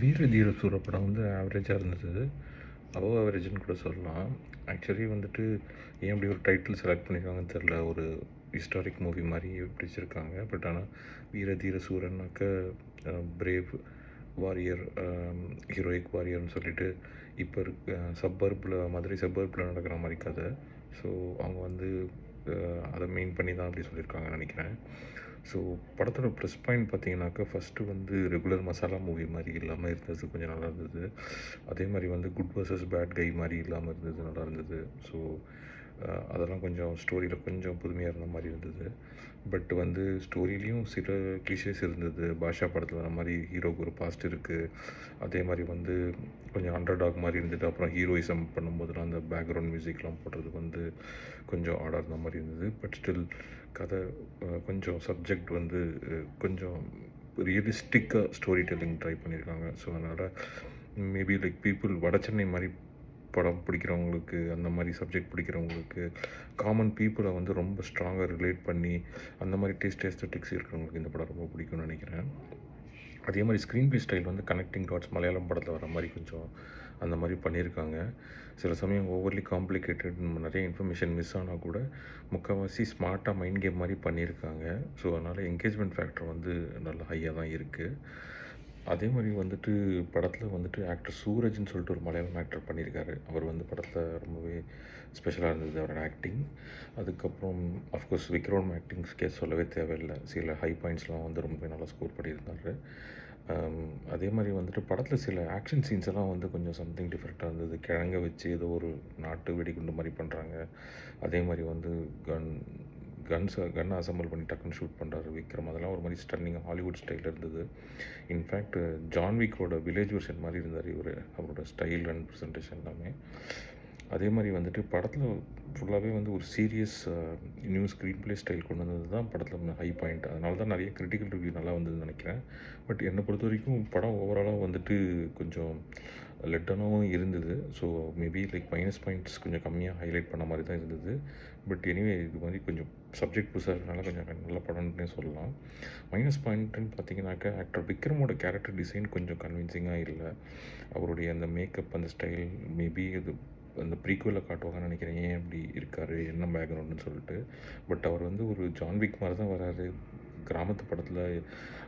வீர தீர சூர படம் வந்து ஆவரேஜாக இருந்தது. அபவ் ஆவரேஜ்னு கூட சொல்லலாம். ஆக்சுவலி வந்துட்டு ஏன் இப்படி ஒரு டைட்டில் செலக்ட் பண்ணியிருக்காங்கன்னு தெரில ஒரு ஹிஸ்டாரிக் மூவி மாதிரி பிடிச்சிருக்காங்க. பட் ஆனால் வீர தீர சூரன்னாக்க பிரேவ் வாரியர் ஹீரோயிக் வாரியர்னு சொல்லிட்டு இப்போ இருக்க சப்பர்பில் மதுரை சப்பர்பில் நடக்கிற மாதிரி கதை. ஸோ அவங்க வந்து அதை மெயின் பண்ணி தான் அப்படி சொல்லியிருக்காங்கன்னு நினைக்கிறேன். ஸோ படத்தோட ப்ளஸ் பாயிண்ட் பார்த்தீங்கன்னாக்கா ஃபஸ்ட்டு வந்து ரெகுலர் மசாலா மூவி மாதிரி இல்லாமல் இருந்தது கொஞ்சம் நல்லா இருந்தது. அதே மாதிரி வந்து குட் வர்சஸ் பேட் கை மாதிரி இல்லாமல் இருந்தது நல்லா இருந்தது. ஸோ அதெல்லாம் கொஞ்சம் ஸ்டோரியில் கொஞ்சம் புதுமையாக இருந்த மாதிரி இருந்தது. பட் வந்து ஸ்டோரியிலையும் சில கிளிஷேஸ் இருந்தது. பாஷா படத்தில் வர மாதிரி ஹீரோக்கு ஒரு பாஸ்ட் இருக்குது அதே மாதிரி வந்து கொஞ்சம் அண்டர் டாக் மாதிரி இருந்தது. அப்புறம் ஹீரோயிசம் பண்ணும்போதெல்லாம் அந்த பேக்ரவுண்ட் மியூசிக்லாம் போடுறது வந்து கொஞ்சம் ஆடாக இருந்த மாதிரி இருந்தது. பட் ஸ்டில் கதை கொஞ்சம் சப்ஜெக்ட் வந்து கொஞ்சம் ரியலிஸ்டிக்காக ஸ்டோரி டெல்லிங் ட்ரை பண்ணியிருக்காங்க ஸோ அதனால் maybe like people Vada Chennai மாதிரி படம் பிடிக்கிறவங்களுக்கு அந்த மாதிரி சப்ஜெக்ட் பிடிக்கிறவங்களுக்கு காமன் பீப்புளை வந்து ரொம்ப ஸ்ட்ராங்காக ரிலேட் பண்ணி அந்த மாதிரி டேஸ்ட் எஸ்தட்டிக்ஸ் இருக்கிறவங்களுக்கு இந்த படம் ரொம்ப பிடிக்கும்னு நினைக்கிறேன். அதே மாதிரி ஸ்க்ரீன் பிளே ஸ்டைல் வந்து கனெக்டிங் டாட்ஸ் மலையாளம் படத்தில் வர மாதிரி கொஞ்சம் அந்த மாதிரி பண்ணியிருக்காங்க. சில சமயம் ஓவர்லி காம்ப்ளிகேட்டட் நிறைய இன்ஃபர்மேஷன் மிஸ் ஆனால் கூட முக்கால்வாசி ஸ்மார்ட்டாக மைண்ட் கேம் மாதிரி பண்ணியிருக்காங்க. ஸோ அதனால் என்கேஜ்மெண்ட் ஃபேக்டர் வந்து நல்லா ஹையாக தான் இருக்குது அதே மாதிரி வந்துட்டு படத்தில் வந்துட்டு ஆக்டர் சூரஜ்னு சொல்லிட்டு ஒரு மலையாளம் ஆக்டர் பண்ணியிருக்காரு. அவர் வந்து படத்தில் ரொம்பவே ஸ்பெஷலாக இருந்தது அவரோட ஆக்டிங் அதுக்கப்புறம் அஃப்கோர்ஸ் விக்ரம் ஆக்டிங்ஸ்க்கே சொல்லவே தேவையில்லை. சில ஹை பாயிண்ட்ஸ்லாம் வந்து ரொம்பவே நல்லா ஸ்கோர் பண்ணியிருந்தார். அதே மாதிரி வந்துட்டு படத்தில் சில ஆக்ஷன் சீன்ஸ் எல்லாம் வந்து கொஞ்சம் சம்திங் டிஃப்ரெண்ட்டாக இருந்தது. கிழங்க வச்சு ஏதோ ஒரு நாட்டு வெடிகுண்டு மாதிரி பண்ணுறாங்க அதே மாதிரி வந்து கன் கன்ஸ் கன் அசம்பிள் பண்ணி டக்குன்னு ஷூட் பண்ணுறாரு விக்ரம். அதெல்லாம் ஒரு மாதிரி ஸ்டன்னிங் ஹாலிவுட் ஸ்டைலில் இருந்தது. இன்ஃபேக்ட் ஜான்விக்கோட வில்லேஜ் வெர்ஷன் மாதிரி இருந்தார் இவர். அவரோட ஸ்டைல் அண்ட் ப்ரெசன்டேஷன் எல்லாமே. அதே மாதிரி வந்துட்டு படத்தில் ஃபுல்லாகவே வந்து ஒரு serious new screenplay style கொண்டு வந்தது தான் படத்தில் ஹை பாயிண்ட் அதனால தான் நிறைய கிரிட்டிக்கல் ரிவ்யூ நல்லா வந்ததுன்னு நினைக்கிறேன். பட் என்னை பொறுத்த வரைக்கும் படம் ஓவராலாக வந்துட்டு கொஞ்சம் லெட்டனாகவும் இருந்தது. So maybe like minus points கொஞ்சம் கம்மியாக ஹைலைட் பண்ண மாதிரி தான் இருந்தது. பட் எனிவே இது மாதிரி கொஞ்சம் சப்ஜெக்ட் புதுசாக இருக்கனால கொஞ்சம் நல்ல படம்னே சொல்லலாம். மைனஸ் பாயிண்ட்டுன்னு பார்த்தீங்கன்னாக்கா ஆக்டர் விக்ரமோட கேரக்டர் டிசைன் கொஞ்சம் கன்வின்சிங்காக இல்லை. அவருடைய அந்த மேக்கப் அந்த ஸ்டைல் மேபி இது அந்த ப்ரீக்குவலில் காட்டுவாங்கன்னு நினைக்கிறேன். ஏன் இப்படி இருக்கார்? என்ன பேக்ரவுண்டுன்னு சொல்லிட்டு. பட் அவர் வந்து ஒரு ஜான்விக் மாதிரி தான் வராரு. கிராமத்து படத்தில்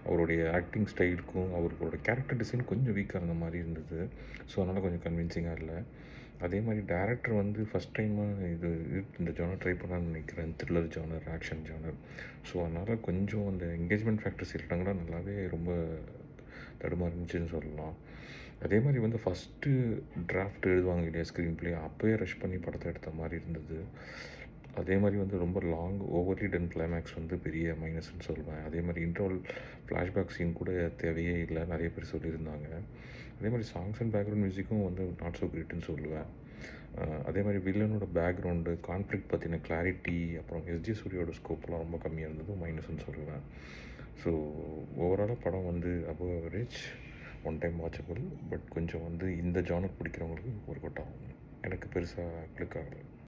அவருடைய ஆக்டிங் ஸ்டைலுக்கும் அவரோட கேரக்டர் டிசைன் கொஞ்சம் வீக்காக இருந்த மாதிரி இருந்தது. ஸோ அதனால் கொஞ்சம் கன்வின்சிங்காக இல்லை. அதே மாதிரி டேரக்டர் வந்து ஃபஸ்ட் டைமாக இது இந்த ஜானர் ட்ரை பண்ணலான்னு நினைக்கிறேன். Thriller genre action genre so அதனால் கொஞ்சம் அந்த என்கேஜ்மெண்ட் ஃபேக்டர்ஸ் இருந்தாங்கன்னா நல்லாவே ரொம்ப தடுமாறுச்சுன்னு சொல்லலாம். அதே மாதிரி வந்து ஃபஸ்ட்டு டிராஃப்ட் எழுதுவாங்க இல்லையா ஸ்க்ரீன் பிளே அப்போயே ரஷ் பண்ணி படத்தை எடுத்த மாதிரி இருந்தது. அதே மாதிரி வந்து ரொம்ப லாங் ஓவர்லி டன் கிளைமேக்ஸ் வந்து பெரிய மைனஸ்ன்னு சொல்லுவேன் அதே மாதிரி இன்டர்வல் ஃப்ளாஷ்பேக் சீன் கூட தேவையே இல்லை. நிறைய பேர் சொல்லியிருந்தாங்க. அதே மாதிரி சாங்ஸ் அண்ட் பேக்ரவுண்ட் மியூசிக்கும் வந்து நாட் ஸோ கிரேட்டுன்னு சொல்லுவேன் அதே மாதிரி வில்லனோட பேக்ரவுண்டு கான்ஃப்ளிக் பற்றின கிளாரிட்டி அப்புறம் எஸ்ஜி சூரியோட ஸ்கோப்லாம் ரொம்ப கம்மியாக இருந்தது மைனஸ்ன்னு சொல்லுவேன் ஸோ ஓவராலாக படம் வந்து above average one time watchable but கொஞ்சம் வந்து இந்த ஜானர் பிடிக்கிறவங்களுக்கு ஒர்க் அவுட் ஆகும் எனக்கு பெருசாக கிளிக் ஆகலை.